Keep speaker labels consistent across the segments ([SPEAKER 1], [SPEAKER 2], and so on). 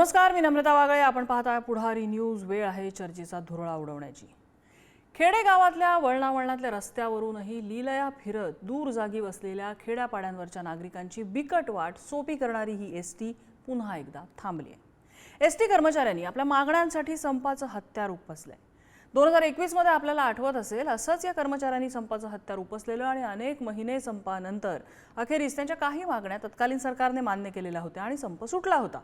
[SPEAKER 1] नमस्कार मी नम्रता वागळे. आपण पाहताय पुढारी न्यूज. वेळ आहे चर्चेचा धुरळा उडवण्याची. खेडेगावातल्या वळणावळणातल्या रस्त्यावरूनही लीलया फिरत दूर जागी बसलेल्या खेड्यापाड्यांवरच्या नागरिकांची बिकट वाट सोपी करणारी ही एस टी पुन्हा एकदा थांबली आहे एस टी कर्मचाऱ्यांनी आपल्या मागण्यांसाठी संपाचं हत्यार उपसलंय दोन हजार एकवीसमध्ये आपल्याला आठवत असेल असंच या कर्मचाऱ्यांनी संपाचं हत्यार उपसलेलं आणि अनेक महिने संपानंतर अखेरीस त्यांच्या काही मागण्या तत्कालीन सरकारने मान्य केलेल्या होत्या आणि संप सुटला होता.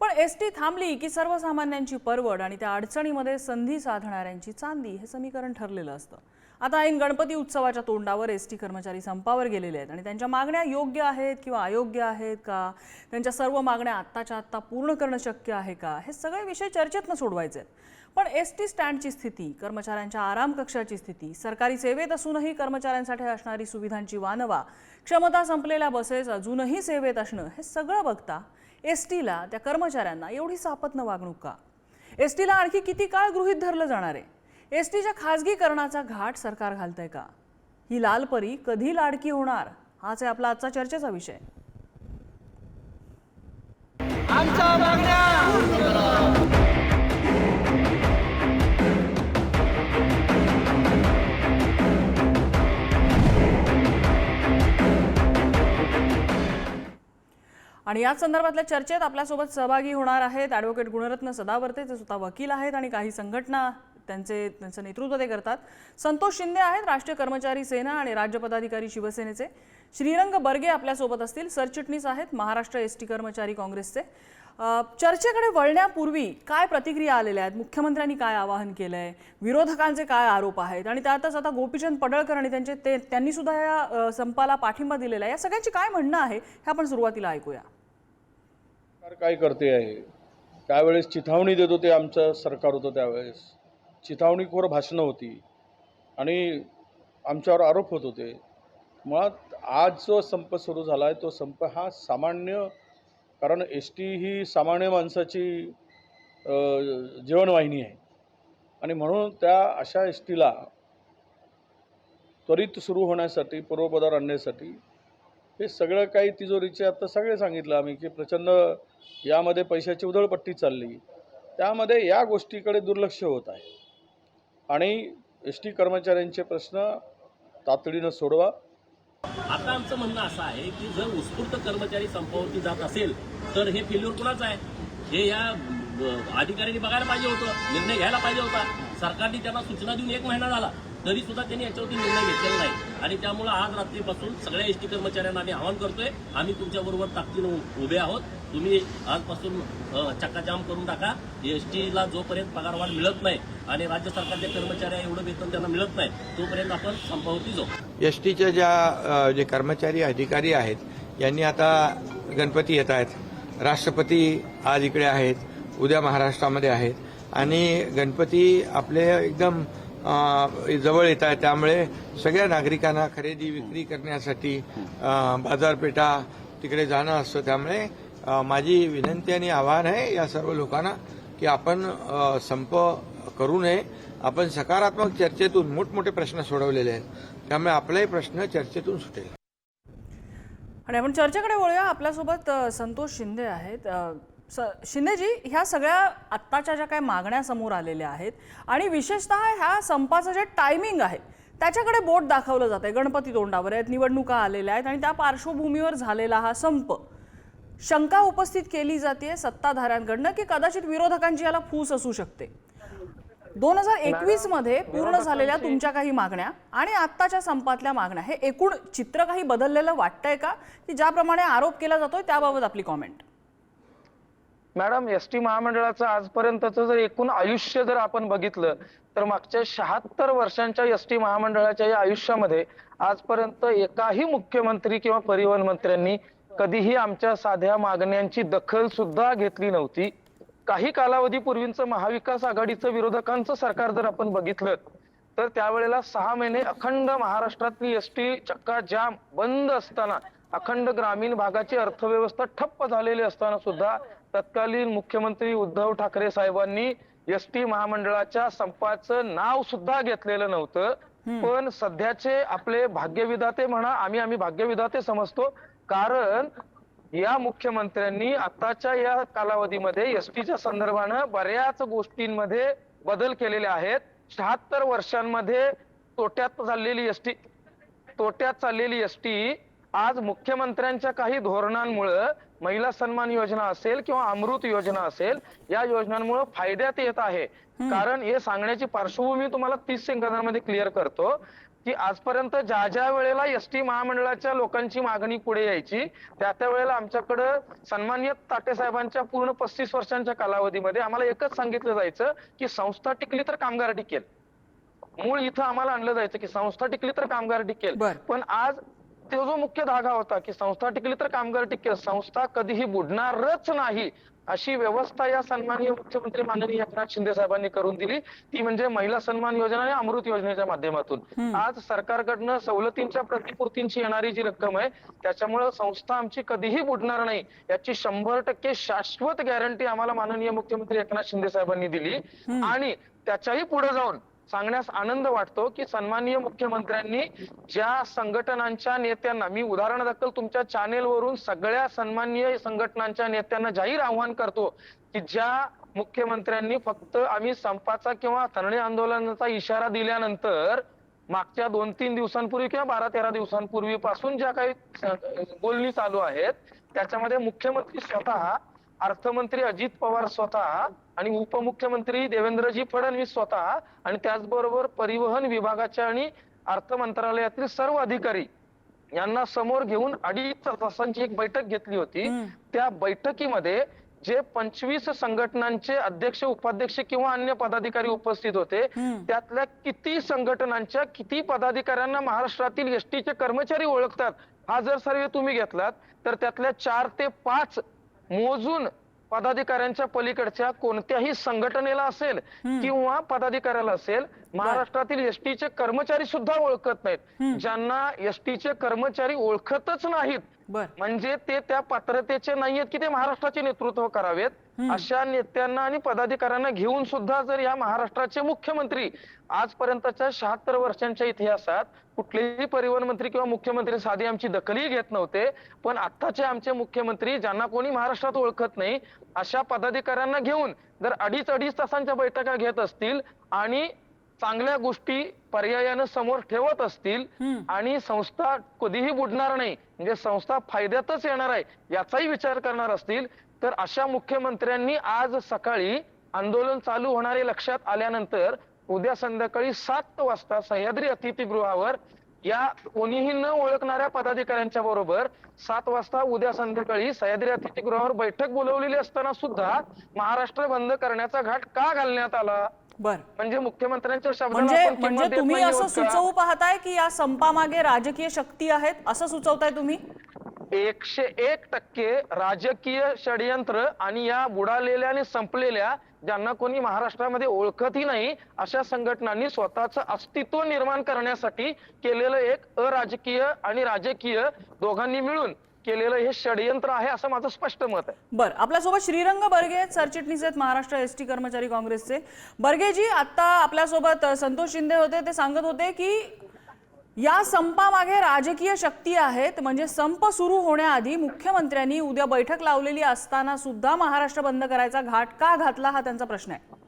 [SPEAKER 1] पण एस टी थांबली की सर्वसामान्यांची परवड आणि त्या अडचणीमध्ये संधी साधणाऱ्यांची चांदी हे समीकरण ठरलेलं असतं. आता ऐन गणपती उत्सवाच्या तोंडावर एस टी कर्मचारी संपावर गेलेले आहेत आणि त्यांच्या मागण्या योग्य आहेत किंवा अयोग्य आहेत का? त्यांच्या सर्व मागण्या आत्ताच्या आत्ता पूर्ण करणं शक्य आहे का? हे सगळे विषय चर्चेतनं सोडवायचे आहेत. पण एस टी स्टँडची स्थिती कर्मचाऱ्यांच्या आराम कक्षाची स्थिती सरकारी सेवेत असूनही कर्मचाऱ्यांसाठी असणारी सुविधांची वानवा क्षमता संपलेल्या बसेस अजूनही सेवेत असणं हे सगळं बघता एस टीला त्या कर्मचाऱ्यांना एवढी सापत्न वागणूक का? एस टीला आणखी किती काळ गृहीत धरलं जाणार आहे? एस टीच्या खाजगीकरणाचा घाट सरकार घालतंय का? ही लालपरी कधी लाडकी होणार? हाच आहे आपला आजचा चर्चेचा विषय.
[SPEAKER 2] आमच्या मागण्या!
[SPEAKER 1] आणि याच संदर्भातल्या चर्चेत आपल्यासोबत सहभागी होणार आहेत ॲडव्होकेट गुणरत्न सदावर्ते ते स्वतः वकील आहेत आणि काही संघटना त्यांचे त्यांचं नेतृत्व ते करतात. संतोष शिंदे आहेत राष्ट्रीय कर्मचारी सेना आणि राज्य पदाधिकारी शिवसेनेचे. श्रीरंग बर्गे आपल्यासोबत असतील. सरचिटणीस आहेत महाराष्ट्र एस टी कर्मचारी काँग्रेसचे. चर्चेकडे वळण्यापूर्वी काय प्रतिक्रिया आलेल्या आहेत? मुख्यमंत्र्यांनी काय आवाहन केलंय? विरोधकांचे काय आरोप आहेत? आणि त्यातच आता गोपीचंद पडळकर आणि त्यांचे ते त्यांनीसुद्धा या संपाला पाठिंबा दिलेला आहे. या सगळ्यांची काय म्हणणं आहे हे आपण सुरुवातीला ऐकूया.
[SPEAKER 3] सरकार काय करते आहे? त्यावेळेस चिथावणी देत होते आमचं सरकार होतं त्यावेळेस. चिथावणीखोर भाषणं होती. आणि आमच्यावर आरोप होत होते. मुळात आज जो संप सुरू झाला आहे तो संप हा सामान्य कारण एस टी ही सामान्य माणसाची जीवनवाहिनी आहे. आणि म्हणून त्या अशा एस टीला त्वरित सुरू होण्यासाठी पूर्वपदावर आणण्यासाठी हे सगळं काही तिजोरीचे आता सगळे सांगितलं आम्ही की प्रचंड यामध्ये पैशाची उधळपट्टी चालली. त्यामध्ये या गोष्टीकडे दुर्लक्ष होत आहे. आणि एस टी कर्मचाऱ्यांचे प्रश्न तातडीनं सोडवा.
[SPEAKER 4] आता आमचं म्हणणं असं आहे की जर उत्स्फूर्त कर्मचारी संपावरती जात असेल तर हे फेल्युअर कुणाच आहे? हे या अधिकाऱ्यांनी बघायला पाहिजे होतं निर्णय घ्यायला पाहिजे होता. सरकारने त्यांना सूचना देऊन एक महिना झाला. तरी सुद्धा त्यांनी याच्यावरती निर्णय घेतलेला नाही. आणि त्यामुळं आज रात्रीपासून सगळ्या एस टी कर्मचाऱ्यांना आम्ही आवाहन करतोय आम्ही तुमच्याबरोबर ताकदीनं उभे आहोत. तुम्ही आजपासून चक्काजाम करून टाका. एस टीला जोपर्यंत पगारवाढ मिळत नाही आणि राज्य सरकारच्या कर्मचाऱ्या एवढं वेतन त्यांना मिळत नाही तोपर्यंत आपण संपावती जाऊ.
[SPEAKER 5] एस टीच्या ज्या जे कर्मचारी अधिकारी आहेत यांनी आता गणपती येत आहेत. राष्ट्रपती आज इकडे आहेत उद्या महाराष्ट्रामध्ये आहेत. आणि गणपती आपले एकदम जवळ येत आहे त्यामुळे सगळ्या नागरिकांना खरेदी विक्री करण्यासाठी बाजारपेठा तिकडे जाणं असतं. त्यामुळे माझी विनंती आणि आवाहन आहे या सर्व लोकांना की आपण संप करू नये. आपण सकारात्मक चर्चेतून मोठमोठे प्रश्न सोडवलेले आहेत. त्यामुळे आपलाही प्रश्न चर्चेतून सुटेल.
[SPEAKER 1] आणि आपण चर्चेकडे वळूया. आपल्यासोबत संतोष शिंदे आहेत. स- शिंदेजी ह्या सगळ्या आत्ताच्या ज्या काही मागण्या समोर आलेल्या आहेत आणि विशेषतः ह्या संपाचं जे टायमिंग आहे त्याच्याकडे बोट दाखवलं जात आहे. गणपती तोंडावर आहेत निवडणुका आलेल्या आहेत आणि त्या पार्श्वभूमीवर झालेला हा संप. शंका उपस्थित केली जाते सत्ताधाऱ्यांकडनं की कदाचित विरोधकांची याला फूस असू शकते. दोन हजार एकवीसमध्ये पूर्ण झालेल्या तुमच्या काही मागण्या आणि आत्ताच्या संपातल्या मागण्या हे एकूण चित्र काही बदललेलं वाटतंय का? की ज्याप्रमाणे आरोप केला जातोय त्याबाबत आपली कॉमेंट
[SPEAKER 2] मॅडम एस टी महामंडळाचं आजपर्यंतचं जर एकूण आयुष्य जर आपण बघितलं तर मागच्या शहात्तर वर्षांच्या एस टी महामंडळाच्या या आयुष्यामध्ये आजपर्यंत एकाही मुख्यमंत्री किंवा परिवहन मंत्र्यांनी कधीही आमच्या साध्या मागण्यांची दखल सुद्धा घेतली नव्हती. काही कालावधीपूर्वींचं महाविकास आघाडीचं विरोधकांचं सरकार जर आपण बघितलं तर त्यावेळेला सहा महिने अखंड महाराष्ट्रातली एस टी चक्का जाम बंद असताना अखंड ग्रामीण भागाची अर्थव्यवस्था ठप्प झालेली असताना सुद्धा तत्कालीन मुख्यमंत्री उद्धव ठाकरे साहेबांनी एस टी महामंडळाच्या संपाचं नाव सुद्धा घेतलेलं नव्हतं. पण सध्याचे आपले भाग्यविधाते म्हणा आम्ही आम्ही भाग्यविधाते समजतो. कारण या मुख्यमंत्र्यांनी आताच्या या कालावधीमध्ये एसटीच्या संदर्भानं बऱ्याच गोष्टींमध्ये बदल केलेले आहेत. शहात्तर वर्षांमध्ये तोट्यात चाललेली एसटी तोट्यात चाललेली एसटी आज मुख्यमंत्र्यांच्या काही धोरणांमुळं महिला सन्मान योजना असेल किंवा अमृत योजना असेल या योजनांमुळे फायद्यात येत आहे. कारण हे सांगण्याची पार्श्वभूमी तुम्हाला तीस सेकंदांमध्ये क्लिअर करतो की आजपर्यंत ज्या ज्या वेळेला एस टी महामंडळाच्या लोकांची मागणी पुढे यायची त्या त्या वेळेला आमच्याकडं सन्मान्य ताटे साहेबांच्या पूर्ण पस्तीस वर्षांच्या कालावधीमध्ये आम्हाला एकच सांगितलं जायचं की संस्था टिकली तर कामगार टिकेल. मूळ इथं आम्हाला आणलं जायचं की संस्था टिकली तर कामगार टिकेल. पण आज तो जो मुख्य धागा होता की संस्था टिकली तर कामगार टिकेल संस्था कधीही बुडणारच नाही अशी व्यवस्था या सन्माननीय मुख्यमंत्री माननीय एकनाथ शिंदे साहेबांनी करून दिली. ती म्हणजे महिला सन्मान योजना आणि अमृत योजनेच्या माध्यमातून. आज सरकारकडनं सवलतींच्या प्रतिपूर्तींची येणारी जी रक्कम आहे त्याच्यामुळे संस्था आमची कधीही बुडणार नाही याची शंभर टक्के शाश्वत गॅरंटी आम्हाला माननीय मुख्यमंत्री एकनाथ शिंदे साहेबांनी दिली. आणि त्याच्याही पुढे जाऊन सांगण्यास आनंद वाटतो की सन्माननीय मुख्यमंत्र्यांनी ज्या संघटनांच्या नेत्यांना मी उदाहरण दाखल तुमच्या चॅनेलवरून सगळ्या सन्माननीय संघटनांच्या नेत्यांना जाहीर आव्हान करतो की ज्या मुख्यमंत्र्यांनी फक्त आम्ही संपाचा किंवा धरणे आंदोलनाचा इशारा दिल्यानंतर मागच्या दोन तीन दिवसांपूर्वी किंवा बारा तेरा दिवसांपूर्वीपासून ज्या काही बोलणी चालू आहेत त्याच्यामध्ये मुख्यमंत्री स्वतः अर्थमंत्री अजित पवार स्वतः आणि उपमुख्यमंत्री देवेंद्रजी फडणवीस स्वतः आणि त्याचबरोबर परिवहन विभागाच्या आणि अर्थ मंत्रालयातील सर्व अधिकारी यांना समोर घेऊन अडीच तासांची एक बैठक घेतली होती. त्या बैठकीमध्ये जे पंचवीस संघटनांचे अध्यक्ष उपाध्यक्ष किंवा अन्य पदाधिकारी उपस्थित होते त्यातल्या किती संघटनांच्या किती पदाधिकाऱ्यांना महाराष्ट्रातील एसटीचे कर्मचारी ओळखतात हा जर सर्वे तुम्ही घेतलात तर त्यातल्या चार ते पाच मोजून पदाधिकाऱ्यांच्या पलीकडच्या कोणत्याही संघटनेला असेल किंवा पदाधिकाऱ्याला असेल महाराष्ट्रातील एसटीचे कर्मचारी सुद्धा ओळखत नाहीत. ज्यांना एसटीचे कर्मचारी ओळखतच नाहीत म्हणजे ते त्या पात्रतेचे नाहीयेत की ते महाराष्ट्राचे नेतृत्व करावेत अशा नेत्यांना आणि पदाधिकाऱ्यांना घेऊन सुद्धा जर या महाराष्ट्राचे मुख्यमंत्री आजपर्यंतच्या शहात्तर वर्षांच्या इतिहासात कुठलेही परिवहन मंत्री किंवा मुख्यमंत्री साधी आमची दखलही घेत नव्हते पण आत्ताचे आमचे मुख्यमंत्री ज्यांना कोणी महाराष्ट्रात ओळखत नाही अशा पदाधिकाऱ्यांना घेऊन जर अडीच अडीच तासांच्या बैठका घेत असतील आणि चांगल्या गोष्टी पर्यायानं समोर ठेवत असतील आणि संस्था कधीही बुडणार नाही म्हणजे संस्था फायद्यातच येणार आहे याचाही विचार करणार असतील तर अशा मुख्यमंत्र्यांनी आज सकाळी आंदोलन चालू होणारे लक्षात आल्यानंतर उद्या संध्याकाळी सात वाजता सह्याद्री अतिथीगृहावर या कोणीही न ओळखणाऱ्या पदाधिकाऱ्यांच्या बरोबर सात वाजता उद्या संध्याकाळी सह्याद्री अतिथीगृहावर बैठक बोलवलेली असताना सुद्धा महाराष्ट्र बंद करण्याचा घाट का घालण्यात आला?
[SPEAKER 1] बर.
[SPEAKER 2] म्हणजे मुख्यमंत्र्यांच्या शब्दाला
[SPEAKER 1] म्हणजे
[SPEAKER 2] आपण किंमत
[SPEAKER 1] म्हणजे
[SPEAKER 2] देत
[SPEAKER 1] तुम्ही असं
[SPEAKER 2] का?
[SPEAKER 1] सुचवू पाहताय की या संपामागे राजकीय शक्ती आहेत? असं सुचवताय तुम्ही?
[SPEAKER 2] एकशे एक टक्के राजकीय षडयंत्र आणि या बुडालेल्या आणि संपलेल्या ज्यांना कोणी महाराष्ट्रामध्ये ओळखतही नाही अशा संघटनांनी स्वतःचं अस्तित्व निर्माण करण्यासाठी केलेलं एक अराजकीय आणि राजकीय दोघांनी मिळून केलेलं हे षडयंत्र आहे असं माझं स्पष्ट मत आहे.
[SPEAKER 1] बर आपल्यासोबत श्रीरंग बर्गे आहेत, सरचिटणीस आहेत महाराष्ट्र एस टी कर्मचारी काँग्रेसचे. बर्गेजी आता आपल्यासोबत संतोष शिंदे होते ते सांगत होते की या संपामागे राजकीय शक्ती आहेत म्हणजे संप सुरू होण्याआधी मुख्यमंत्र्यांनी उद्या बैठक लावलेली असताना सुद्धा महाराष्ट्र बंद करायचा घाट का घातला हा त्यांचा प्रश्न आहे.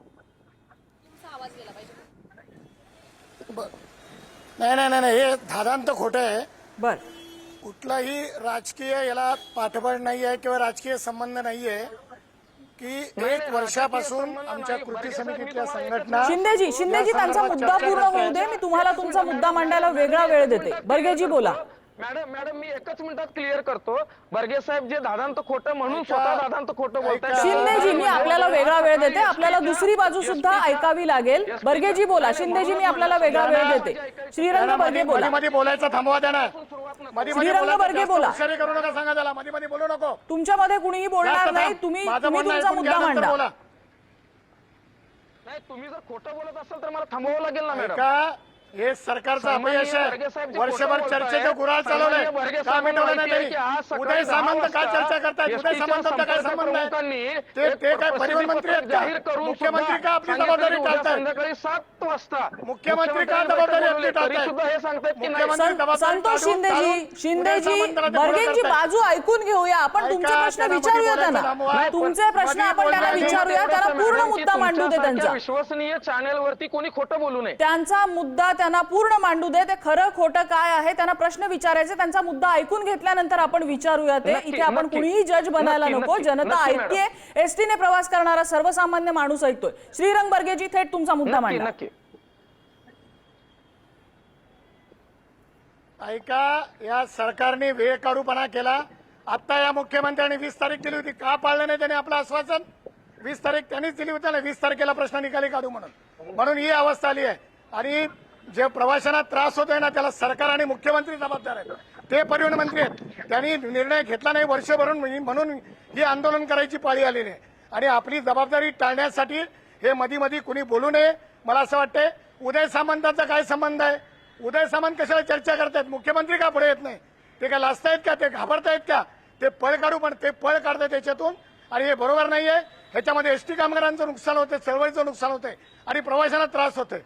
[SPEAKER 6] नाही नाही नाही नाही हे धादांत खोटं आहे.
[SPEAKER 1] बर.
[SPEAKER 6] कुठलाही राजकीय याला पाठबळ नाही आहे किंवा राजकीय संबंध नाही आहे की एक वर्षापासून आमच्या कृती समितीतल्या संघटना
[SPEAKER 1] शिंदेजी शिंदेजी त्यांचा मुद्दा पूर्ण होऊ. दे मी तुम्हाला तुमचा मुद्दा मांडायला वेगळा वेळ देते. बर्गेजी बोला.
[SPEAKER 2] मॅडम मॅडम मी एकच मिनिटात क्लिअर करतो. बर्गे साहेब जे दादांत खोटं म्हणून स्वतः दादांत खोटं बोलताय
[SPEAKER 1] शिंदेजी मी आपल्याला वेगळा वेळ देते. आपल्याला दुसरी बाजू सुद्धा ऐकावी लागेल. बर्गेजी बोला. शिंदेजी मी आपल्याला वेगळा वेळ देते. श्रीरंग बर्गे
[SPEAKER 6] मध्ये
[SPEAKER 1] बोला.
[SPEAKER 6] मध्ये बोलायचं थांबवा मध्ये
[SPEAKER 1] श्रीरंग बर्गे बोला.
[SPEAKER 6] करू नका सांगा त्याला. मध्ये मध्ये बोलू नको.
[SPEAKER 1] तुमच्यामध्ये कुणीही बोलणार नाही. तुम्ही तुमचा मुद्दा मांडा.
[SPEAKER 6] बोला.
[SPEAKER 2] नाही तुम्ही जर खोटं बोलत असाल तर मला थांबवावं लागेल ना मॅडम.
[SPEAKER 6] का हे सरकारचं अपयश आहे. वर्षभर चर्चेचं. गुराळ चालवलंय. का मिटवलं नाही त्यांनी? उदय सामंत काय चर्चा करतायत? उदय सामंतांचा काय संबंध आहे? ते काय परिवहन मंत्री आहेत का?
[SPEAKER 2] करून
[SPEAKER 6] मुख्यमंत्री का आपली जबाबदारी
[SPEAKER 2] संध्याकाळी सात वाजता
[SPEAKER 6] मुख्यमंत्री का जबाबदारी. आपली
[SPEAKER 2] हे
[SPEAKER 6] मुख्यमंत्री जबाबदारी
[SPEAKER 1] संतोष शिंदेजी शिंदेजी बर्गेंची. बाजू ऐकून घेऊया. आपण तुमचे प्रश्न विचारूया त्यांना. तुमचे प्रश्न आपण त्यांना विचारूया. त्याला पूर्ण मुद्दा मांडू दे त्यांचा.
[SPEAKER 2] विश्वसनीय चॅनेलवरती कोणी खोटं बोलू नये.
[SPEAKER 1] त्यांचा मुद्दा त्यांना पूर्ण मांडू दे. ते खरं खोटं काय आहे त्यांना प्रश्न विचारायचे त्यांचा मुद्दा ऐकून घेतल्यानंतर आपण विचारूया ते. इथे आपण. कुणीही जज बनायला नको. जनता. ऐकते एसटीने प्रवास करणारा सर्वसामान्य माणूस ऐकतोय. श्रीरंग बर्गेजी थेट तुमचा मुद्दा
[SPEAKER 2] नक्की
[SPEAKER 1] मांडा
[SPEAKER 2] नक्की.
[SPEAKER 6] ऐका या सरकारने वेळ काढूपणा केला. आता या मुख्यमंत्र्यांनी वीस तारीख दिली होती. का पाळलं नाही त्यांनी आपलं आश्वासन? वीस तारीख त्यांनीच दिली होती ना वीस तारखेला प्रश्न निकाली काढू म्हणून. म्हणून ही अवस्था आली आहे. आणि जे प्रवाशांना त्रास होतोय ना त्याला सरकार आणि मुख्यमंत्री जबाबदार आहेत. ते परिवहन मंत्री आहेत. त्यांनी निर्णय घेतला नाही वर्षभरून म्हणून ही आंदोलन करायची पाळी आलेली आहे. आणि आपली जबाबदारी टाळण्यासाठी हे मधी मधी कुणी बोलू नये मला असं वाटतंय. उदय सामंतांचा काय संबंध आहे? उदय सामंत कशाला चर्चा करतायत? मुख्यमंत्री का पुढे येत नाही? ते काय लाजतायत का? ते घाबरतायत का? ते पळ काढू पण ते पळ काढतात त्याच्यातून. आणि हे बरोबर नाहीये. ह्याच्यामध्ये एसटी कामगारांचं नुकसान होतंय चळवळीचं नुकसान होतंय. आणि प्रवाशांना त्रास होतोय.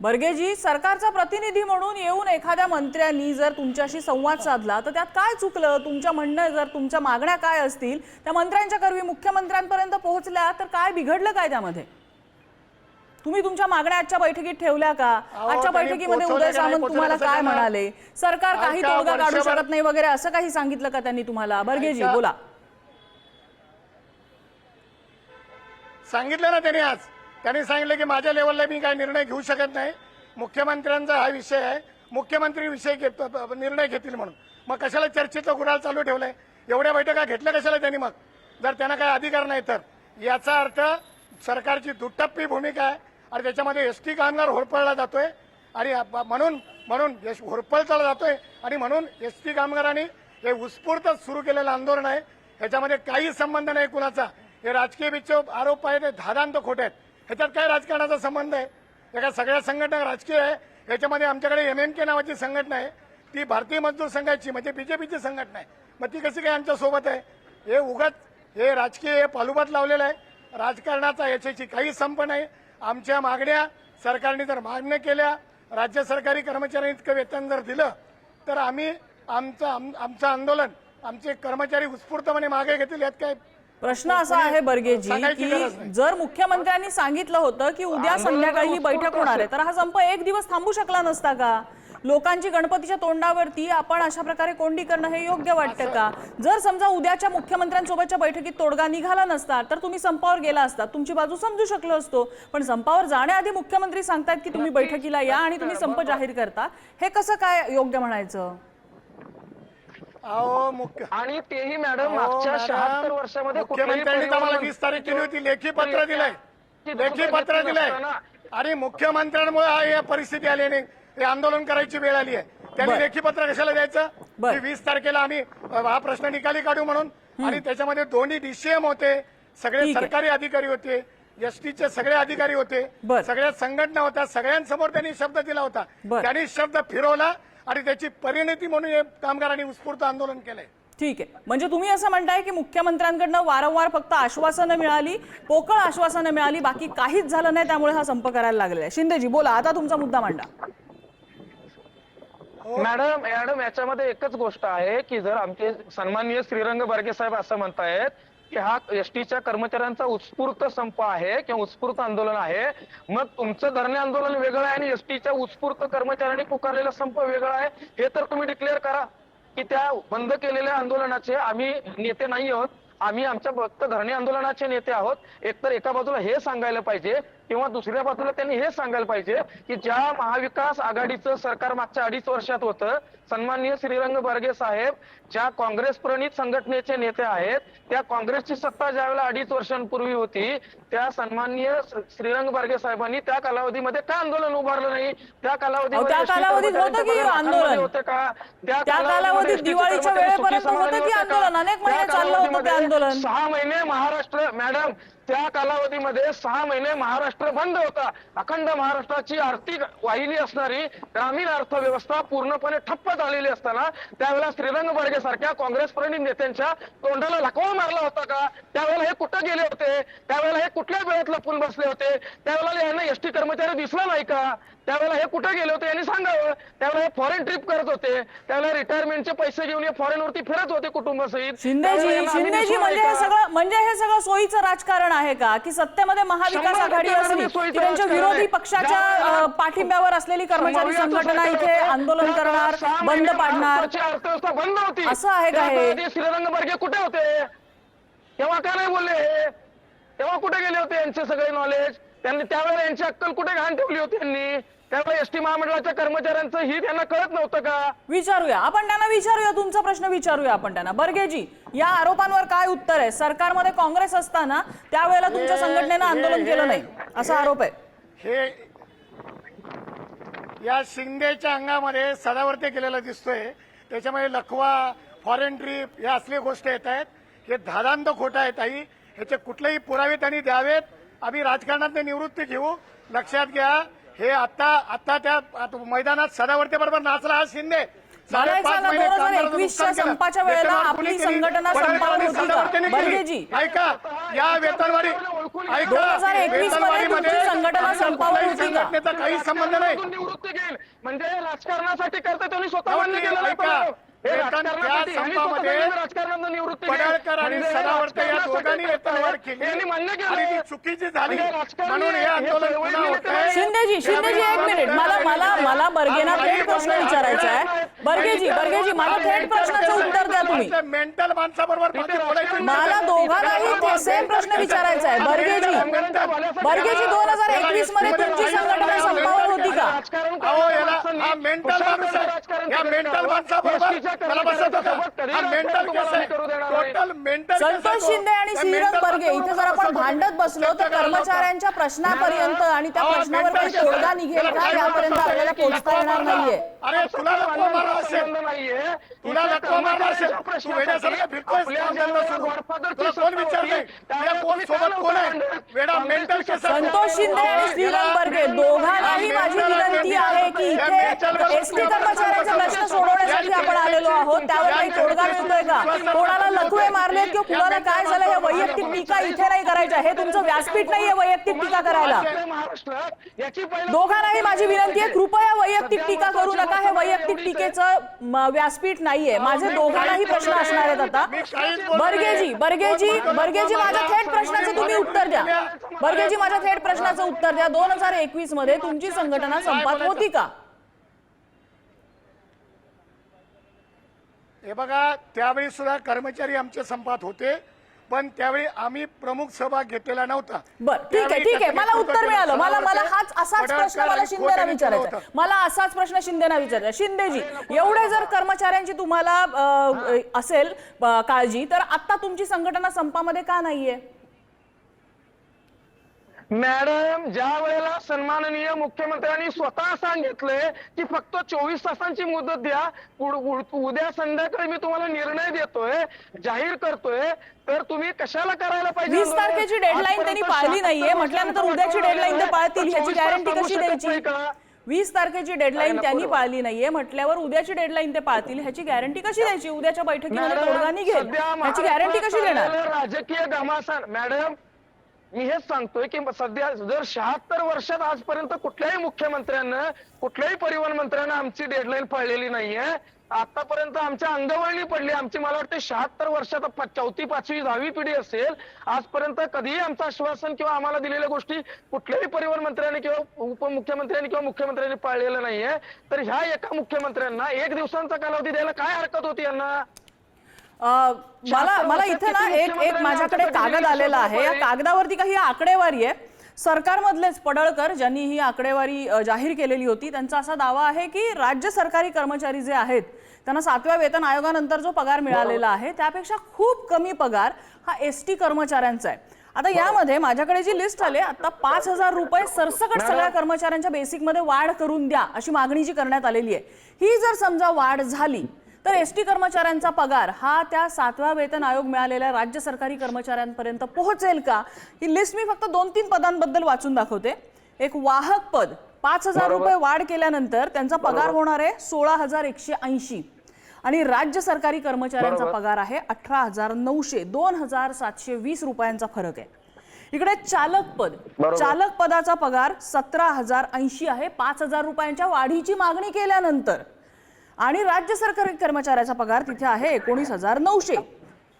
[SPEAKER 1] बर्गेजी सरकारचा प्रतिनिधी म्हणून येऊन एखाद्या मंत्र्यांनी जर तुमच्याशी संवाद साधला तर त्यात काय चुकलं? तुमच्या म्हणणं जर तुमच्या मागण्या काय असतील त्या मंत्र्यांच्या करवी मुख्यमंत्र्यांपर्यंत पोहोचल्या तर काय बिघडलं काय त्यामध्ये? तुम्ही तुमच्या मागण्या आजच्या बैठकीत ठेवल्या का? आजच्या बैठकीमध्ये उदय सामंत तुम्हाला काय म्हणाले? सरकार काही तोडगा काढू शकत नाही वगैरे असं काही सांगितलं का त्यांनी तुम्हाला? बर्गेजी. बोला.
[SPEAKER 6] सांगितलं ना त्यांनी आज. त्यांनी सांगितलं की माझ्या लेवलला मी काय निर्णय घेऊ शकत नाही. मुख्यमंत्र्यांचा हा विषय आहे. मुख्यमंत्री विषय घेतो निर्णय घेतील म्हणून. मग कशाला चर्चेचं गुराल चालू ठेवलंय? एवढ्या बैठका घेतल्या कशाला त्यांनी मग? जर त्यांना काय अधिकार नाही तर. याचा अर्थ सरकारची दुटप्पी भूमिका आहे. आणि त्याच्यामध्ये एस टी कामगार होरपळला जातोय. आणि म्हणून म्हणून यश जातोय. आणि म्हणून एस टी कामगारांनी हे उत्स्फूर्त सुरू केलेलं आंदोलन आहे. ह्याच्यामध्ये काही संबंध नाही कुणाचा. हे राजकीय बिच्छ आरोप आहे ते धादांत खोटे आहेत. ह्याच्यात काय राजकारणाचा संबंध आहे? एका सगळ्या संघटना राजकीय आहे? याच्यामध्ये आमच्याकडे एम एम के नावाची संघटना आहे. ती भारतीय मजदूर संघाची म्हणजे बीजेपीची संघटना आहे. मग ती कशी काय आमच्यासोबत आहे? हे उगाच हे राजकीय हे पालुबात लावलेलं आहे. राजकारणाचा याच्याची काही संप नाही. आमच्या मागण्या सरकारने जर मागण्या केल्या राज्य सरकारी कर्मचाऱ्यांनी इतकं वेतन जर दिलं तर आम्ही आमचं आम- आमचं आंदोलन आमचे कर्मचारी उत्स्फूर्तपणे मागे घेतील यात काय
[SPEAKER 1] प्रश्न असा आहे बर्गेजी की. जर मुख्यमंत्र्यांनी सांगितलं होतं की उद्या संध्याकाळी ही बैठक होणार आहे तर हा संप एक दिवस थांबू शकला नसता का? लोकांची गणपतीच्या तोंडावरती आपण अशा प्रकारे कोंडी करणं हे योग्य वाटतं का? जर समजा उद्याच्या मुख्यमंत्र्यांसोबतच्या बैठकीत तोडगा निघाला नसता तर तुम्ही संपावर गेला असता तुमची बाजू समजू शकलो असतो. पण संपावर जाण्याआधी मुख्यमंत्री सांगतायत की तुम्ही बैठकीला या आणि तुम्ही संप जाहीर करता. हे कसं काय योग्य म्हणायचं?
[SPEAKER 6] अहो मुख्य
[SPEAKER 2] आणि तेही मॅडम
[SPEAKER 6] अहो,
[SPEAKER 2] मागच्या
[SPEAKER 6] मॅडम,
[SPEAKER 2] शहात्तर वर्षामध्ये कुठल्याही
[SPEAKER 6] मुख्यमंत्र्यांनी तर
[SPEAKER 2] परिवहन
[SPEAKER 6] वीस तारीख केली होती लेखी पत्र
[SPEAKER 2] ती
[SPEAKER 6] दिलंय लेखी पत्र
[SPEAKER 2] घेतली
[SPEAKER 6] दिलंय
[SPEAKER 2] नसताना
[SPEAKER 6] आणि मुख्यमंत्र्यांमुळे हा या परिस्थिती आली नाही हे आंदोलन करायची वेळ आली आहे त्यांनी
[SPEAKER 1] बरं.
[SPEAKER 6] लेखी पत्र कशाला द्यायचं
[SPEAKER 1] बरं.
[SPEAKER 6] की वीस तारखेला आम्ही अ, हा प्रश्न निकाली काढू म्हणून आणि त्याच्यामध्ये दोन्ही डीसीएम होते सगळे
[SPEAKER 1] ठीक आहे.
[SPEAKER 6] सरकारी अधिकारी होते एसटीचे सगळे अधिकारी होते
[SPEAKER 1] बरं.
[SPEAKER 6] सगळ्या संघटना होत्या सगळ्यांसमोर त्यांनी शब्द दिला होता
[SPEAKER 1] बरं.
[SPEAKER 6] त्यांनी शब्द फिरवला आणि त्याची परिणती म्हणून हे कामगारांनी उत्स्फूर्त आंदोलन केलंय.
[SPEAKER 1] ठीक आहे. म्हणजे तुम्ही असं म्हणताय की मुख्यमंत्र्यांकडनं वारंवार फक्त आश्वासनं मिळाली पोकळ आश्वासनं मिळाली बाकी काहीच झालं नाही त्यामुळे हा संप करायला लागलेला आहे. शिंदेजी बोला आता तुमचा मुद्दा मांडा.
[SPEAKER 2] मॅडम मॅडम याच्यामध्ये एकच गोष्ट आहे की जर आमचे सन्माननीय श्रीरंग बर्गे साहेब असं म्हणतायत की हा एसटीच्या कर्मचाऱ्यांचा उत्स्फूर्त संप आहे किंवा उत्स्फूर्त आंदोलन आहे. मग तुमचं धरणे आंदोलन वेगळं आहे आणि एसटीच्या उत्स्फूर्त कर्मचाऱ्यांनी पुकारलेला संप वेगळा आहे हे तर तुम्ही डिक्लेअर करा की त्या बंद केलेल्या आंदोलनाचे आम्ही नेते नाही आहोत. आम्ही आमच्या फक्त धरणे आंदोलनाचे नेते आहोत. एकतर एका बाजूला हे सांगायला पाहिजे किंवा दुसऱ्या बाजूला त्यांनी हे सांगायला पाहिजे की ज्या महाविकास आघाडीचं सरकार मागच्या अडीच वर्षात होतं सन्माननीय श्रीरंग बर्गे साहेब ज्या काँग्रेस प्रणित संघटनेचे नेते आहेत त्या काँग्रेसची सत्ता ज्यावेळेला अडीच वर्षांपूर्वी होती त्या सन्माननीय श्री- श्रीरंग बर्गे साहेबांनी त्या कालावधीमध्ये का आंदोलन उभारलं नाही त्या कालावधीमध्ये
[SPEAKER 1] आंदोलन?
[SPEAKER 2] होते का
[SPEAKER 1] त्या कालावधीत दिवाळीच्या
[SPEAKER 2] कर्मचारी सुखी
[SPEAKER 1] वेळेपर्यंत होतं
[SPEAKER 2] समाधानी
[SPEAKER 1] की
[SPEAKER 2] होते का?
[SPEAKER 1] आंदोलन? अनेक
[SPEAKER 2] त्या
[SPEAKER 1] महिने चाललं होतं ते
[SPEAKER 2] कालावधीमध्ये
[SPEAKER 1] आंदोलन.
[SPEAKER 2] सहा महिने महाराष्ट्र मॅडम त्या कालावधीमध्ये सहा महिने महाराष्ट्र बंद होता. अखंड महाराष्ट्राची आर्थिक वाहिनी असणारी ग्रामीण अर्थव्यवस्था पूर्णपणे ठप्प झालेली असताना त्यावेळेला श्रीरंग बर्गे सारख्या काँग्रेस प्रणित नेत्यांच्या तोंडाला लकवा मारला होता का? त्यावेळेला हे कुठं गेले होते? त्यावेळेला हे कुठल्या वेळेत लपून बसले होते? त्यावेळेला यांना एसटी कर्मचारी दिसला नाही का? त्यावेळेला हे कुठे गेले होते? यांनी सांगावं. त्यावेळेला हे फॉरेन ट्रिप करत होते. त्यावेळेला रिटायरमेंटचे पैसे घेऊन हे फॉरेन वरती फिरत होते कुटुंबासहित
[SPEAKER 1] म्हणजे हे? सगळं म्हणजे हे सगळं सोयीचं राजकारण आहे का की सत्तेमध्ये महाविकास आघाडी असली की त्यांच्या विरोधी. पक्षाच्या पाठिंब्यावर असलेली कर्मचारी संघटना इथे. आंदोलन करणार बंद पाडणार
[SPEAKER 2] बंद होती
[SPEAKER 1] असं आहे का हे?
[SPEAKER 2] श्रीरंग बर्गे कुठे होते तेव्हा का नाही बोलले तेव्हा कुठे गेले होते यांचे सगळे नॉलेज त्यांनी त्यावेळेला यांची अक्कल कुठे घाण ठेवली होती यांनी त्यावेळेला एसटी महामंडळाच्या कर्मचाऱ्यांचं ही त्यांना कळत नव्हतं का?
[SPEAKER 1] विचारूया. आपण त्यांना विचारूया. तुमचा प्रश्न विचारूया आपण त्यांना. बर्गेजी या आरोपांवर काय उत्तर आहे? सरकारमध्ये काँग्रेस असताना त्यावेळेला तुमच्या संघटनेनं आंदोलन केलं नाही? असा आरोप आहे.
[SPEAKER 6] हे या शिंदेच्या अंगामध्ये सदावर्ती केलेला दिसतोय. त्याच्यामध्ये लखवा फॉरेन ट्रिप या असल्या गोष्टी येत आहेत. हे धादांत खोटं आहे ताई. ह्याचे कुठलेही पुरावे त्यांनी द्यावेत. आम्ही राजकारणात निवृत्ती घेऊ. लक्षात घ्या. हे आता आता त्या मैदानात सदावर्ती बरोबर नाचला हा शिंदे
[SPEAKER 1] म्हणायचं
[SPEAKER 6] साडेपाच
[SPEAKER 1] ना,
[SPEAKER 6] महिने
[SPEAKER 1] 2021
[SPEAKER 6] कामगारांचं नुकसान
[SPEAKER 1] च्या
[SPEAKER 6] केलं.
[SPEAKER 1] संपाच्या वेळेला आपली? संघटना संपावर होती.
[SPEAKER 6] ऐका या
[SPEAKER 1] 2021 मध्ये तुमची संघटना
[SPEAKER 6] आमच्या
[SPEAKER 1] संपावर
[SPEAKER 6] कुठल्याही
[SPEAKER 1] होती का?
[SPEAKER 6] संघटनेचा काही संबंध नाही
[SPEAKER 2] म्हणजे राजकारणासाठी करते त्यांनी स्वतः
[SPEAKER 6] नव्हती,
[SPEAKER 2] मान्य केलं नाही
[SPEAKER 6] ऐका.
[SPEAKER 2] हे राजकारणातून निवृत्ती.
[SPEAKER 6] पडळकर आणि सदावर्ते या दोघांनी केली.
[SPEAKER 2] यांनी मान्य केलं
[SPEAKER 6] चुकीची झाली. म्हणून हे आंदोलन पुन्हा होत
[SPEAKER 1] शिंदेजी शिंदेजी एक मिनिट. मला मला मला बर्गेना प्रश्न विचारायचा आहे. बर्गेजी बर्गेजी मला थेट प्रश्नाचं उत्तर द्या तुम्ही.
[SPEAKER 6] मेंटल माणसाबरोबर
[SPEAKER 1] मला दोघांनाही ते सेम प्रश्न विचारायचा आहे. बर्गेजी बर्गेजी दोन हजार एकवीसमध्ये तुमची संघटना संपावर होती का?
[SPEAKER 6] मेंटल
[SPEAKER 1] संतोष शिंदे आणि श्रीरंग बर्गे इथे जर आपण भांडत बसलो तर कर्मचाऱ्यांच्या प्रश्नापर्यंत आणि त्या प्रश्नावर काही तोडगा निघेल का यापर्यंत आपल्याला पोहोचता येणार नाहीये.
[SPEAKER 6] तुला लटवा मारला असेल. तू वेड्यासारखा. तुला कोण कोण सोबत कोण आहे? वेडा मेंटल केस.
[SPEAKER 1] संतोष शिंदे आणि श्रीरंग बर्गे दोघांनाही माझी विनंती आहे की इथे एसटी कर्मचाऱ्यांचे प्रश्न सोडवण्यासाठी आपण आलेलो आहोत त्यावर काही तोडगा मिळतोय का? कोणाला लकवे मारले किंवा कुणाला काय झालं हे वैयक्तिक टीका इथे नाही करायच्या. हे तुमचं व्यासपीठ नाहीये वैयक्तिक टीका करायला. दोघांनाही माझी विनंती आहे कृपया वैयक्तिक टीका करू नका. हे वैयक्तिक टीकेचं व्यासपीठ नाहीये. माझे दोघांनाही प्रश्न असणार आहेत आता. बर्गेजी बर्गेजी बर्गेजी माझ्या थेट प्रश्नाचं तुम्ही उत्तर द्या. बर्गेजी माझ्या थेट प्रश्नाचं उत्तर द्या. दोन हजार एकवीसमध्ये तुमची संघटना संपात होती का?
[SPEAKER 6] हे बघा त्यावेळी सुद्धा कर्मचारी आमचे संपात होते पण त्यावेळी आम्ही प्रमुख सहभाग घेतलेला नव्हता.
[SPEAKER 1] बर ठीक आहे ठीक आहे. मला उत्तर मिळालं. मला मला हाच असाच प्रश्न मला शिंदेना विचारायचा. मला असाच प्रश्न शिंदेना विचारायचा. शिंदेजी एवढे जर कर्मचाऱ्यांची तुम्हाला असेल काळजी तर आता तुमची संघटना संपामध्ये का नाहीये?
[SPEAKER 2] मॅडम ज्या वेळेला सन्माननीय मुख्यमंत्र्यांनी स्वतः सांगितलंय की फक्त चोवीस तासांची मुदत द्या उद्या संध्याकाळी मी तुम्हाला निर्णय देतोय जाहीर करतोय तर तुम्ही कशाला करायला पाहिजे
[SPEAKER 1] वीस? तारखेची डेडलाईन त्यांनी पाळली नाहीये म्हटल्यानंतर उद्याची डेडलाईन ते
[SPEAKER 2] होता.
[SPEAKER 1] पाळतील ह्याची गॅरंटी कशी द्यायची? वीस तारखेची डेडलाईन त्यांनी. पाळली नाहीये म्हटल्यावर उद्याची डेडलाईन ते पाळतील ह्याची गॅरंटी कशी द्यायची उद्याच्या बैठकीमध्ये तोडगा निघेल ह्याची गॅरंटी कशी देणार
[SPEAKER 2] राजकीय घमासान मॅडम मी हेच सांगतोय की सध्या जर शहात्तर वर्षात आजपर्यंत कुठल्याही मुख्यमंत्र्यानं कुठल्याही परिवहन मंत्र्यानं आमची डेडलाईन पाळलेली नाहीये. आतापर्यंत आमच्या अंगवळणी पडली. आमची मला वाटते शहात्तर वर्षात चौथी पाचवी दहावी पिढी असेल आजपर्यंत कधीही आमचं आश्वासन किंवा आम्हाला दिलेल्या गोष्टी कुठल्याही परिवहन मंत्र्यांनी किंवा उपमुख्यमंत्र्यांनी किंवा मुख्यमंत्र्यांनी पाळलेलं नाहीये. तर ह्या एका मुख्यमंत्र्यांना एक दिवसांचा कालावधी द्यायला काय हरकत होती यांना?
[SPEAKER 1] मला मला इथे ना एक एक माझ्याकडे कागद आलेला आहे. या कागदावरती काही आकडेवारी आहे. सरकारमधलेच पडळकर ज्यांनी ही आकडेवारी जाहीर केलेली होती त्यांचा असा दावा आहे की राज्य सरकारी कर्मचारी जे आहेत त्यांना सातव्या वेतन आयोगानंतर जो पगार मिळालेला आहे त्यापेक्षा खूप कमी पगार हा एस टी कर्मचाऱ्यांचा आहे. आता यामध्ये माझ्याकडे जी लिस्ट आली आहे, आता पाच हजार रुपये सरसकट सगळ्या कर्मचाऱ्यांच्या बेसिकमध्ये वाढ करून द्या अशी मागणी जी करण्यात आलेली आहे. ही जर समजा वाढ झाली तर एस टी कर्मचाऱ्यांचा पगार हा त्या सातव्या वेतन आयोग मिळालेल्या राज्य सरकारी कर्मचाऱ्यांपर्यंत पोहोचेल का? ही लिस्ट मी फक्त दोन तीन पदांबद्दल वाचून दाखवते. एक वाहक पद पाच हजार रुपये वाढ केल्यानंतर त्यांचा पगार होणार आहे सोळा हजार एकशे ऐंशी. आणि राज्य सरकारी कर्मचाऱ्यांचा. पगार आहे अठरा हजार नऊशे दोन हजार सातशे वीस रुपयांचा फरक आहे. इकडे चालक पद. चालक पदाचा पगार सतरा हजार ऐंशी आहे. पाच हजार रुपयांच्या वाढीची मागणी केल्यानंतर आणि राज्य सरकारी कर्मचाऱ्याचा पगार तिथे आहे एकोणीस हजार नऊशे.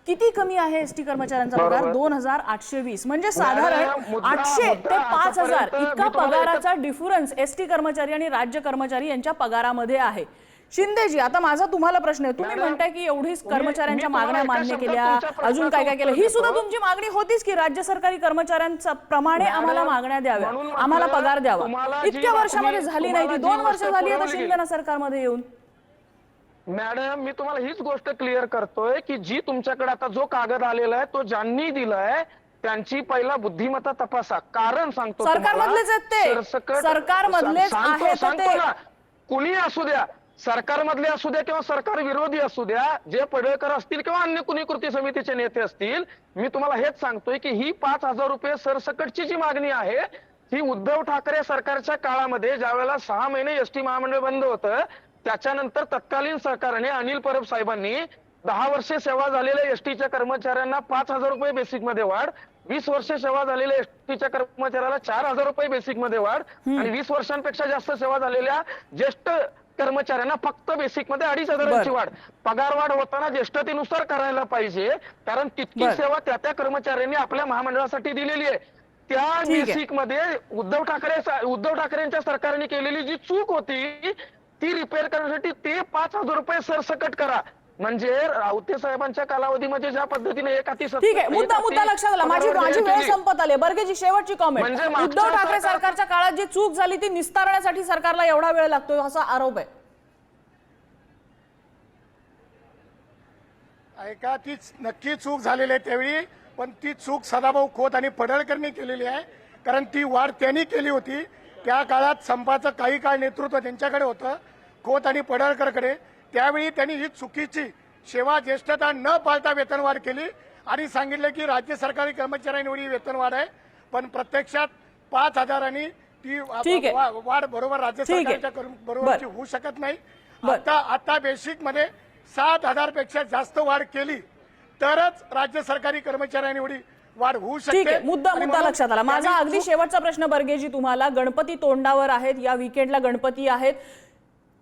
[SPEAKER 1] किती कमी आहे एसटी कर्मचाऱ्यांचा पगार. दोन हजार आठशे वीस. म्हणजे साधारण आठशे ते पाच हजार इतका पगाराचा डिफरन्स एसटी कर्मचारी आणि राज्य कर्मचारी यांच्या पगारामध्ये आहे. शिंदेजी आता माझा तुम्हाला प्रश्न आहे. तुम्ही म्हणताय की एवढीच कर्मचाऱ्यांच्या मागण्या मान्य केल्या अजून काय काय केलं? ही सुद्धा. तुमची मागणी होतीच की राज्य सरकारी कर्मचाऱ्यांचा प्रमाणे आम्हाला मागण्या द्याव्या. आम्हाला पगार द्यावा. इतक्या वर्षामध्ये झाली नाही ती. दोन वर्ष झाली आता शिंदेना सरकारमध्ये येऊन.
[SPEAKER 2] मॅडम मी तुम्हाला हीच गोष्ट क्लिअर करतोय की जी तुमच्याकडे आता जो कागद आलेला आहे तो ज्यांनी दिलाय त्यांची पहिला बुद्धिमत्ता तपासा कारण सांगतो.
[SPEAKER 1] सरकारमधलेच आहेत ते.
[SPEAKER 2] सरसकट-
[SPEAKER 1] सरकारमधलेच
[SPEAKER 2] सांगतो-
[SPEAKER 1] आहेत
[SPEAKER 2] सांगतो
[SPEAKER 1] ते.
[SPEAKER 2] ना. कुणी असू द्या सरकारमधले असू द्या किंवा सरकार विरोधी असू द्या जे पडळकर असतील किंवा अन्य कुणी कृती समितीचे नेते असतील मी तुम्हाला हेच सांगतोय की ही पाच हजार रुपये सरसकटची जी मागणी आहे ही उद्धव ठाकरे सरकारच्या काळामध्ये ज्यावेळेला सहा महिने एसटी महामंडळ बंद होतं त्याच्यानंतर तत्कालीन सरकारने अनिल परब साहेबांनी दहा वर्षे सेवा झालेल्या एसटीच्या कर्मचाऱ्यांना पाच हजार रुपये बेसिकमध्ये वाढ वीस वर्षे सेवा झालेल्या एसटीच्या कर्मचाऱ्याला चार हजार रुपये बेसिकमध्ये वाढ आणि वीस वर्षांपेक्षा जास्त सेवा झालेल्या ज्येष्ठ कर्मचाऱ्यांना फक्त बेसिकमध्ये अडीच हजारांची. वाढ पगार वाढ होताना ज्येष्ठतेनुसार करायला पाहिजे कारण तितकी. सेवा त्या त्या कर्मचाऱ्यांनी आपल्या महामंडळासाठी दिलेली आहे त्या. बेसिकमध्ये उद्धव ठाकरे उद्धव ठाकरेंच्या सरकारने केलेली जी चूक होती ती रिपेअर करण्यासाठी ते पाच हजार रुपये सरसकट करा. म्हणजे राऊते साहेबांच्या कालावधीमध्ये ज्या पद्धतीने एक हाती
[SPEAKER 1] ठीक आहे मुद्दा मुद्दा लक्षात आला. माझी माझी वेळ. संपत आली. बर्गेची शेवटची कॉमेंट
[SPEAKER 2] म्हणजे
[SPEAKER 1] उद्धव ठाकरे
[SPEAKER 2] सरकार-
[SPEAKER 1] सरकारच्या काळात जी चूक झाली ती निस्तारण्यासाठी सरकारला एवढा वेळ लागतोय असा आरोप आहे.
[SPEAKER 6] ऐका ती नक्की चूक झालेली आहे त्यावेळी पण ती चूक सदाभाऊ खोत आणि पडळकरनी केलेली आहे. कारण ती वाढ त्यांनी केली होती. त्या काळात संपाचं काही काळ नेतृत्व त्यांच्याकडे होतं खोत आणि पडळकरकडे त्यावेळी त्यांनी ही चुकीची सेवा ज्येष्ठता न पाळता वेतनवाढ केली आणि सांगितलं की राज्य सरकारी कर्मचाऱ्यांनी वेतनवाढ आहे पण प्रत्यक्षात पाच हजारांनी ती वाढ बरोबर राज्य. सरकारच्या बरोबरची
[SPEAKER 1] बरं.
[SPEAKER 6] होऊ शकत नाही. आता आता बेसिकमध्ये सात हजारपेक्षा जास्त वाढ केली तरच राज्य सरकारी कर्मचाऱ्यांनी एवढी वाढ होऊ शकते.
[SPEAKER 1] ठीक आहे मुद्दा मुद्दा लक्षात आला. माझा अगदी शेवटचा प्रश्न बर्गेजी तुम्हाला. गणपती तोंडावर आहेत या विकेंडला गणपती आहेत.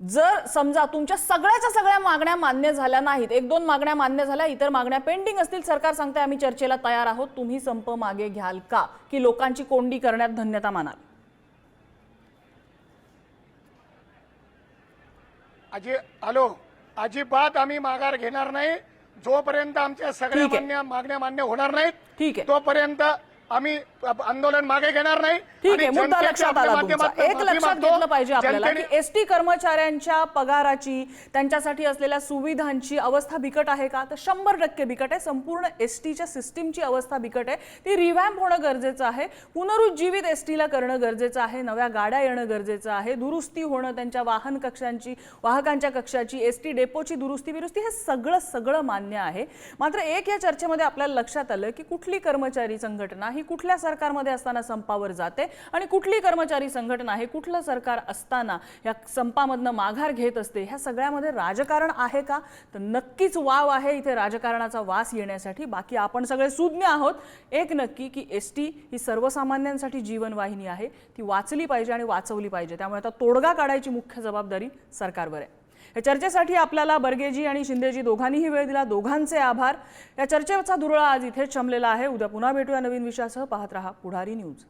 [SPEAKER 1] जर समजा तुमच्या सगळ्याच्या सगळ्या मागण्या मान्य झाल्या नाहीत एक दोन मागण्या मान्य झाल्या इतर मागण्या पेंडिंग असतील सरकार सांगते आम्ही चर्चेला तयार आहोत तुम्ही संप मागे घ्याल का? की लोकांची कोंडी करण्यात धन्यता मानाल
[SPEAKER 6] अजी हॅलो. अजिबात आम्ही माघार घेणार नाही. जोपर्यंत आमच्या सगळ्या
[SPEAKER 1] ठीक आहे.
[SPEAKER 6] मान्य मागण्या मान्य होणार नाहीत
[SPEAKER 1] ठीक आहे
[SPEAKER 6] तोपर्यंत आम्ही आंदोलन मागे घेणार नाही.
[SPEAKER 1] ठीक आहे मुद्दा लक्षात आला तुमचा. एक लक्षात. घेतलं पाहिजे आपल्याला की एसटी कर्मचाऱ्यांच्या पगाराची त्यांच्यासाठी असलेल्या सुविधांची अवस्था बिकट आहे का? तर शंभर टक्के बिकट आहे. संपूर्ण एसटीच्या सिस्टीमची अवस्था बिकट आहे. ती रिव्हॅम्प होणं गरजेचं आहे. पुनरुज्जीवित एसटीला करणं गरजेचं आहे. नव्या गाड्या येणं गरजेचं आहे. दुरुस्ती होणं त्यांच्या वाहन कक्षांची वाहकांच्या कक्षाची एसटी डेपोची दुरुस्ती बिरुस्ती हे सगळं सगळं मान्य आहे. मात्र एक या चर्चेमध्ये आपल्याला लक्षात आलं की कुठली कर्मचारी संघटना ही कुठल्या सरकारमध्ये असताना संपावर जाते आणि कुठली कर्मचारी संघटना आहे कुठलं सरकार असताना या संपामधनं माघार घेत असते ह्या सगळ्यामध्ये राजकारण आहे का? तर नक्कीच वाव आहे इथे राजकारणाचा वास येण्यासाठी. बाकी आपण सगळे सुज्ञ आहोत. एक नक्की की एस टी ही सर्वसामान्यांसाठी जीवनवाहिनी आहे. ती वाचली पाहिजे आणि वाचवली पाहिजे. त्यामुळे आता तोडगा काढायची मुख्य जबाबदारी सरकारवर आहे. या चर्चेसाठी आपल्याला बर्गेजी आणि शिंदेजी दोघांनीही वेळ दिला. दोघांचे आभार. या चर्चेचा दुरळा आज इथेच शमलेला आहे. उद्या पुन्हा भेटूया नवीन विषयासह. पाहत रहा पुढारी न्यूज.